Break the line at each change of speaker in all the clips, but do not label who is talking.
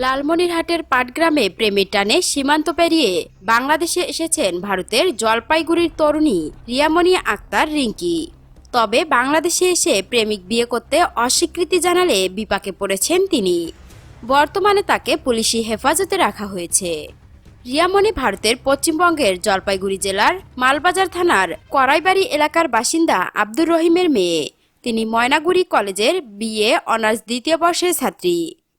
লালমনিরহাটের পাটগ্রামে প্রেমের টানে সীমান্ত পেরিয়ে বাংলাদেশে এসেছেন ভারতের জলপাইগুড়ির তরুণী রিয়ামণি আক্তার রিঙ্কি। তবে বাংলাদেশে এসে প্রেমিক বিয়ে করতে অস্বীকৃতি জানালে বিপাকে পড়েছেন তিনি। বর্তমানে তাকে পুলিশি হেফাজতে রাখা হয়েছে। রিয়ামণি ভারতের পশ্চিমবঙ্গের জলপাইগুড়ি জেলার মালবাজার থানার করাইবাড়ি এলাকার বাসিন্দা আব্দুর রহিমের মেয়ে। তিনি ময়নাগুড়ি কলেজের বিএ অনার্স দ্বিতীয় বর্ষের ছাত্রী।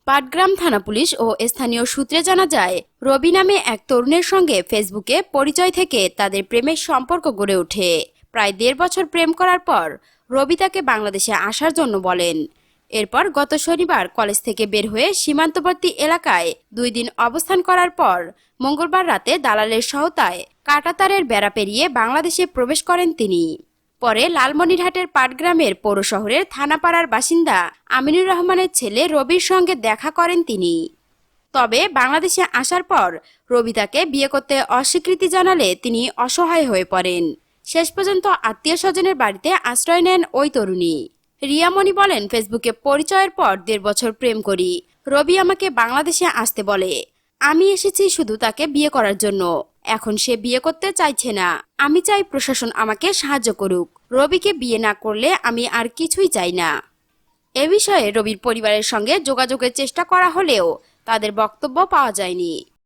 পাটগ্রাম থানা পুলিশ ও স্থানীয় সূত্রে জানা যায়, রবি নামে এক তরুণের সঙ্গে ফেসবুকে পরিচয় থেকে তাদের প্রেমের সম্পর্ক গড়ে ওঠে। প্রায় দেড় বছর প্রেম করার পর, রবি তাকে বাংলাদেশে আসার জন্য বলেন। এরপর গত শনিবার কলেজ থেকে বের হয়ে সীমান্তবর্তী এলাকায় দুই দিন অবস্থান করার পর, মঙ্গলবার রাতে দালালের সহায়তায় কাটাতারের বেড়া পেরিয়ে বাংলাদেশে প্রবেশ করেন তিনি। পরে লালমনিরহাটের পাটগ্রামের পৌর শহরের থানাপাড়ার বাসিন্দা আমিনুর রহমানের ছেলে রবির সঙ্গে দেখা করেন তিনি। তবে বাংলাদেশে আসার পর রবি তাকে বিয়ে করতে অস্বীকৃতি জানালে তিনি অসহায় হয়ে পড়েন। শেষ পর্যন্ত আত্মীয় স্বজনের বাড়িতে আশ্রয় নেন ওই তরুণী। রিয়ামণি বলেন, ফেসবুকে পরিচয়ের পর দেড় বছর প্রেম করি। রবি আমাকে বাংলাদেশে আসতে বলে। আমি এসেছি শুধু তাকে বিয়ে করার জন্য। এখন সে বিয়ে করতে চাইছে না। আমি চাই প্রশাসন আমাকে সাহায্য করুক। রবিকে বিয়ে না করলে আমি আর কিছুই চাই না। এ বিষয়ে রবির পরিবারের সঙ্গে যোগাযোগের চেষ্টা করা হলেও তাদের বক্তব্য পাওয়া যায়নি।